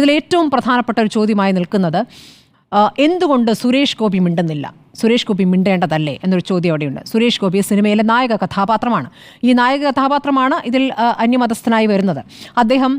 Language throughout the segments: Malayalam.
ഇതിൽ ഏറ്റവും പ്രധാനപ്പെട്ട ഒരു ചോദ്യമായി നിൽക്കുന്നത് എന്തുകൊണ്ട് സുരേഷ് ഗോപി മിണ്ടുന്നില്ല? സുരേഷ് ഗോപി മിണ്ടേണ്ടതല്ലേ എന്നൊരു ചോദ്യം അവിടെയുണ്ട്. സുരേഷ് ഗോപി സിനിമയിലെ നായക കഥാപാത്രമാണ്. ഈ നായക കഥാപാത്രമാണ് ഇതിൽ അന്യമതസ്ഥനായി വരുന്നത്. അദ്ദേഹം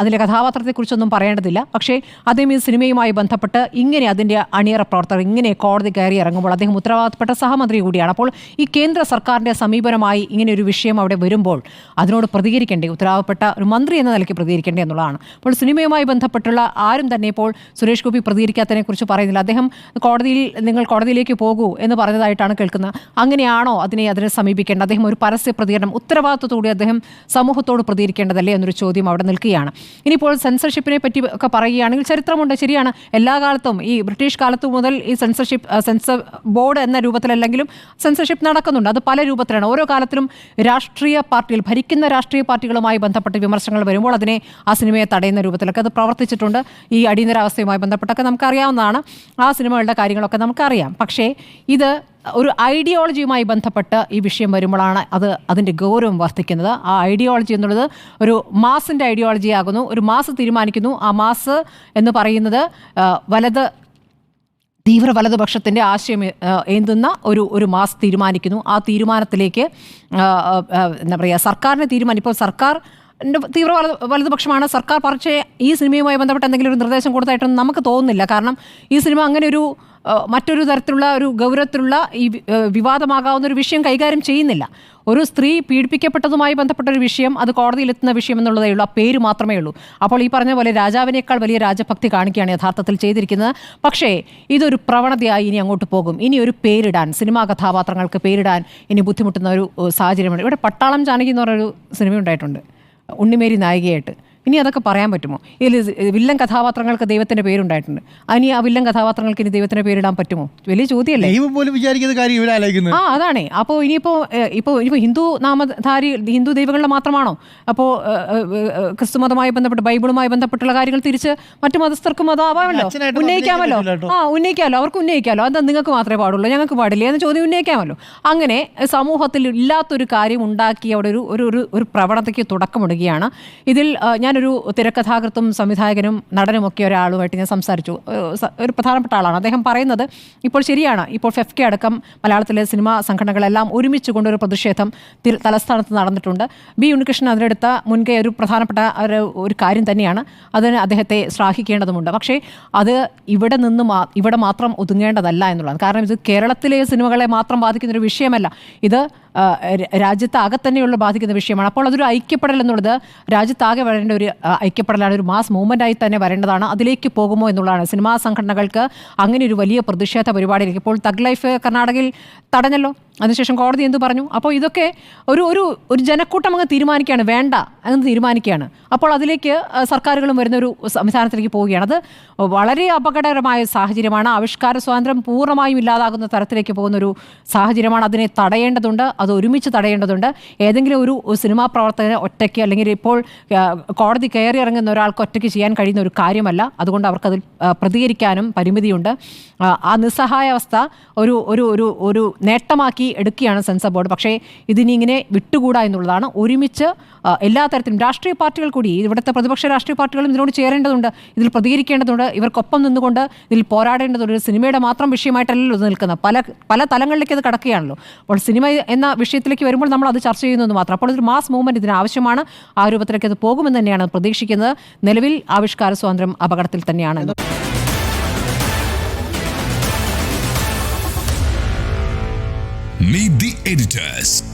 അതിലെ കഥാപാത്രത്തെക്കുറിച്ചൊന്നും പറയേണ്ടതില്ല. പക്ഷേ അദ്ദേഹം ഈ സിനിമയുമായി ബന്ധപ്പെട്ട് ഇങ്ങനെ അതിന്റെ അണിയറ പ്രവർത്തകർ ഇങ്ങനെ കോടതി കയറി ഇറങ്ങുമ്പോൾ അദ്ദേഹം ഉത്തരവാദിത്തപ്പെട്ട സഹമന്ത്രി കൂടിയാണ്. അപ്പോൾ ഈ കേന്ദ്ര സർക്കാരിന്റെ സമീപനമായി ഇങ്ങനെ ഒരു വിഷയം അവിടെ വരുമ്പോൾ അതിനോട് പ്രതികരിക്കേണ്ടേ? ഉത്തരവാദപ്പെട്ട ഒരു മന്ത്രി എന്ന നിലയ്ക്ക് പ്രതികരിക്കേണ്ടേ എന്നുള്ളതാണ്. അപ്പോൾ സിനിമയുമായി ബന്ധപ്പെട്ടുള്ള ആരും തന്നെ ഇപ്പോൾ സുരേഷ് ഗോപി പ്രതികരിക്കാത്തതിനെ കുറിച്ച് പറയുന്നില്ല. അദ്ദേഹം കോടതിയിൽ നിങ്ങൾ കോടതിയിലേക്ക് പോകൂ എന്ന് പറഞ്ഞതായിട്ടാണ് കേൾക്കുന്നത്. അങ്ങനെയാണോ അതിനെ അതിനെ സമീപിക്കേണ്ടത്? അദ്ദേഹം ഒരു പരസ്യ പ്രതികരണം ഉത്തരവാദിത്വത്തോടെ അദ്ദേഹം സമൂഹത്തോട് പ്രതികരിക്കേണ്ടതല്ലേ എന്നൊരു ചോദ്യം അവിടെ നിൽക്കുകയാണ്. ഇനിയിപ്പോൾ സെൻസർഷിപ്പിനെ പറ്റി ഒക്കെ പറയുകയാണെങ്കിൽ ചരിത്രമുണ്ട് ശരിയാണ്. എല്ലാ കാലത്തും ഈ ബ്രിട്ടീഷ് കാലത്തു മുതൽ ഈ സെൻസർഷിപ്പ് സെൻസർ ബോർഡ് എന്ന രൂപത്തിലല്ലെങ്കിലും സെൻസർഷിപ്പ് നടക്കുന്നുണ്ട്. അത് പല രൂപത്തിലാണ്. ഓരോ കാലത്തിലും രാഷ്ട്രീയ പാർട്ടികൾ ഭരിക്കുന്ന രാഷ്ട്രീയ പാർട്ടികളുമായി ബന്ധപ്പെട്ട് വിമർശനങ്ങൾ വരുമ്പോൾ അതിനെ ആ സിനിമയെ തടയുന്ന രൂപത്തിലൊക്കെ അത് പ്രവർത്തിച്ചിട്ടുണ്ട്. ഈ അടിയന്തരാവസ്ഥയുമായി ബന്ധപ്പെട്ടൊക്കെ നമുക്കറിയാവുന്നതാണ്. ആ സിനിമകളുടെ കാര്യങ്ങളൊക്കെ നമുക്കറിയാം. പക്ഷേ ഇത് ഒരു ഐഡിയോളജിയുമായി ബന്ധപ്പെട്ട് ഈ വിഷയം വരുമ്പോഴാണ് അത് അതിന്റെ ഗൗരവം വർദ്ധിക്കുന്നത്. ആ ഐഡിയോളജി എന്നുള്ളത് ഒരു മാസിന്റെ ഐഡിയോളജി ആകുന്നു. ഒരു മാസ് തീരുമാനിക്കുന്നു. ആ മാസ് എന്ന് പറയുന്നത് വലത് തീവ്ര വലതുപക്ഷത്തിന്റെ ആശയം ഏന്തുന്ന ഒരു ഒരു മാസ് തീരുമാനിക്കുന്നു. ആ തീരുമാനത്തിലേക്ക് എന്താ പറയുക സർക്കാരിനെ തീരുമാനം ഇപ്പോൾ സർക്കാർ തീവ്ര വലത് വലതുപക്ഷമാണ്. സർക്കാർ പക്ഷേ ഈ സിനിമയുമായി ബന്ധപ്പെട്ട് എന്തെങ്കിലും ഒരു നിർദ്ദേശം കൊടുത്തായിട്ടൊന്നും നമുക്ക് തോന്നുന്നില്ല. കാരണം ഈ സിനിമ അങ്ങനെ ഒരു മറ്റൊരു തരത്തിലുള്ള ഒരു ഗൗരവത്തിലുള്ള ഈ വിവാദമാകാവുന്ന ഒരു വിഷയം കൈകാര്യം ചെയ്യുന്നില്ല. ഒരു സ്ത്രീ പീഡിപ്പിക്കപ്പെട്ടതുമായി ബന്ധപ്പെട്ട ഒരു വിഷയം അത് കോടതിയിലെത്തുന്ന വിഷയം എന്നുള്ളതേ ഉള്ളൂ. ആ പേര് മാത്രമേ ഉള്ളൂ. അപ്പോൾ ഈ പറഞ്ഞ പോലെ രാജാവിനേക്കാൾ വലിയ രാജഭക്തി കാണിക്കുകയാണ് യഥാർത്ഥത്തിൽ ചെയ്തിരിക്കുന്നത്. പക്ഷേ ഇതൊരു പ്രവണതയായി ഇനി അങ്ങോട്ട് പോകും. ഇനി ഒരു പേരിടാൻ സിനിമാ കഥാപാത്രങ്ങൾക്ക് പേരിടാൻ ഇനി ബുദ്ധിമുട്ടുന്ന ഒരു സാഹചര്യമാണ് ഇവിടെ പട്ടാളം ജാനകി എന്ന് പറഞ്ഞൊരു സിനിമ ഉണ്ടായിട്ടുണ്ട് ഉണ്ണിമേരി നായികയായിട്ട്. ഇനി അതൊക്കെ പറയാൻ പറ്റുമോ? ഇതിൽ വില്ലൻ കഥാപാത്രങ്ങൾക്ക് ദൈവത്തിന്റെ പേരുണ്ടായിട്ടുണ്ട്. ഇനി ആ വില്ലൻ കഥാപാത്രങ്ങൾക്ക് ഇനി ദൈവത്തിന്റെ പേരിടാൻ പറ്റുമോ? വലിയ ചോദ്യമല്ലേ? ദൈവം പോലും വിചാരിക്കുന്ന കാര്യം ആ അതാണ്. അപ്പോൾ ഇനിയിപ്പോൾ ഇപ്പോൾ ഇനിയിപ്പോൾ ഹിന്ദു നാമധാരി ഹിന്ദു ദൈവങ്ങളുടെ മാത്രമാണോ? അപ്പോൾ ക്രിസ്തു മതമായി ബന്ധപ്പെട്ട് ബൈബിളുമായി ബന്ധപ്പെട്ടുള്ള കാര്യങ്ങൾ തിരിച്ച് മറ്റു മതസ്ഥർക്കും അതാവാമല്ലോ? ഉന്നയിക്കാമല്ലോ? ആ ഉന്നയിക്കാമല്ലോ. അവർക്ക് ഉന്നയിക്കാമല്ലോ. അത് നിങ്ങൾക്ക് മാത്രമേ പാടുള്ളൂ? ഞങ്ങൾക്ക് പാടില്ല. എന്ന ചോദ്യം ഉന്നയിക്കാമല്ലോ. അങ്ങനെ സമൂഹത്തിൽ ഇല്ലാത്തൊരു കാര്യം ഉണ്ടാക്കി അവിടെ ഒരു ഒരു ഒരു പ്രവണതയ്ക്ക് തുടക്കമിടുകയാണ്. ഇതിൽ ആ, ഞാനൊരു തിരക്കഥാകൃത്തും സംവിധായകനും നടനും നടനുമൊക്കെ ഒരാളുമായിട്ട് ഞാൻ സംസാരിച്ചു. ഒരു പ്രധാനപ്പെട്ട ആളാണ്. അദ്ദേഹം പറയുന്നത് ഇപ്പോൾ ശരിയാണ്. ഇപ്പോൾ ഫെഫ്കെ അടക്കം മലയാളത്തിലെ സിനിമാ സംഘടനകളെല്ലാം ഒരുമിച്ച് കൊണ്ടൊരു പ്രതിഷേധം തലസ്ഥാനത്ത് നടന്നിട്ടുണ്ട്. ബി ഉണ്ണികൃഷ്ണൻ അതിനെടുത്ത മുൻകൈ ഒരു പ്രധാനപ്പെട്ട ഒരു ഒരു കാര്യം തന്നെയാണ്. അതിന് അദ്ദേഹത്തെ ശ്ലാഘിക്കേണ്ടതുമുണ്ട്. പക്ഷേ അത് ഇവിടെ നിന്ന് ഇവിടെ മാത്രം ഒതുങ്ങേണ്ടതല്ല എന്നുള്ളതാണ്. കാരണം ഇത് കേരളത്തിലെ സിനിമകളെ മാത്രം ബാധിക്കുന്ന ഒരു വിഷയമല്ല. ഇത് രാജ്യത്താകെ തന്നെയുള്ള ബാധിക്കുന്ന വിഷയമാണ്. അപ്പോൾ അതൊരു ഐക്യപ്പെടൽ എന്നുള്ളത് രാജ്യത്താകെ വരേണ്ട ഒരു ആ, ഐക്യപ്പെടലാണ് ഒരു മാസ് മൂവ്മെന്റായി തന്നെ വരേണ്ടതാണ്. അതിലേക്ക് പോകുമോ എന്നുള്ളതാണ്. സിനിമാ സംഘടനകൾക്ക് അങ്ങനെ ഒരു വലിയ പ്രതിഷേധ പരിപാടിയിലേക്ക്. ഇപ്പോൾ തഗ് ലൈഫ് കർണാടകയിൽ തടഞ്ഞല്ലോ? അതിനുശേഷം കോടതി എന്ത് പറഞ്ഞു? അപ്പോൾ ഇതൊക്കെ ഒരു ഒരു ഒരു ജനക്കൂട്ടം അങ്ങ് തീരുമാനിക്കുകയാണ്. വേണ്ട എന്ന് തീരുമാനിക്കുകയാണ്. അപ്പോൾ അതിലേക്ക് സർക്കാരുകളും വരുന്ന ഒരു സംവിധാനത്തിലേക്ക് പോവുകയാണ്. അത് വളരെ അപകടകരമായ സാഹചര്യമാണ്. ആവിഷ്കാര സ്വാതന്ത്ര്യം പൂർണമായും ഇല്ലാതാകുന്ന തരത്തിലേക്ക് പോകുന്ന ഒരു സാഹചര്യമാണ്. അതിനെ തടയേണ്ടതുണ്ട്. അത് ഒരുമിച്ച് തടയേണ്ടതുണ്ട്. ഏതെങ്കിലും ഒരു സിനിമാ പ്രവർത്തകന് ഒറ്റയ്ക്ക് അല്ലെങ്കിൽ ഇപ്പോൾ കോടതി കയറി ഇറങ്ങുന്ന ഒരാൾക്ക് ഒറ്റയ്ക്ക് ചെയ്യാൻ കഴിയുന്ന ഒരു കാര്യമല്ല. അതുകൊണ്ട് അവർക്കതിൽ പ്രതികരിക്കാനും പരിമിതിയുണ്ട്. ആ, നിസ്സഹായ അവസ്ഥ ഒരു ഒരു ഒരു ഒരു നേട്ടമാക്കി എടുക്കുകയാണ് സെൻസർ ബോർഡ്. പക്ഷേ ഇതിനി ഇങ്ങനെ വിട്ടുകൂടാ എന്നുള്ളതാണ്. ഒരുമിച്ച് എല്ലാ തരത്തിലും രാഷ്ട്രീയ പാർട്ടികൾ കൂടി ഇവിടുത്തെ പ്രതിപക്ഷ രാഷ്ട്രീയ പാർട്ടികളും ഇതിനോട് ചേരേണ്ടതുണ്ട്. ഇതിൽ പ്രതികരിക്കേണ്ടതുണ്ട്. ഇവർക്കൊപ്പം നിന്നുകൊണ്ട് ഇതിൽ പോരാടേണ്ടതുണ്ട്. സിനിമയുടെ മാത്രം വിഷയമായിട്ടല്ലല്ലോ ഇത് നിൽക്കുന്നത്. പല പല തലങ്ങളിലേക്ക് അത് കടക്കുകയാണല്ലോ. അപ്പോൾ സിനിമ എന്ന വിഷയത്തിലേക്ക് വരുമ്പോൾ നമ്മൾ അത് ചർച്ച ചെയ്യുന്നത് മാത്രം. അപ്പോൾ ഒരു മാസ് മൂവ്മെന്റ് ഇതിന് ആവശ്യമാണ്. ആ രൂപത്തിലേക്ക് അത് പോകുമെന്ന് തന്നെയാണ് പ്രതീക്ഷിക്കുന്നത്. നിലവിൽ ആവിഷ്കാര സ്വാതന്ത്ര്യം അപകടത്തിൽ തന്നെയാണ്. Meet the editors.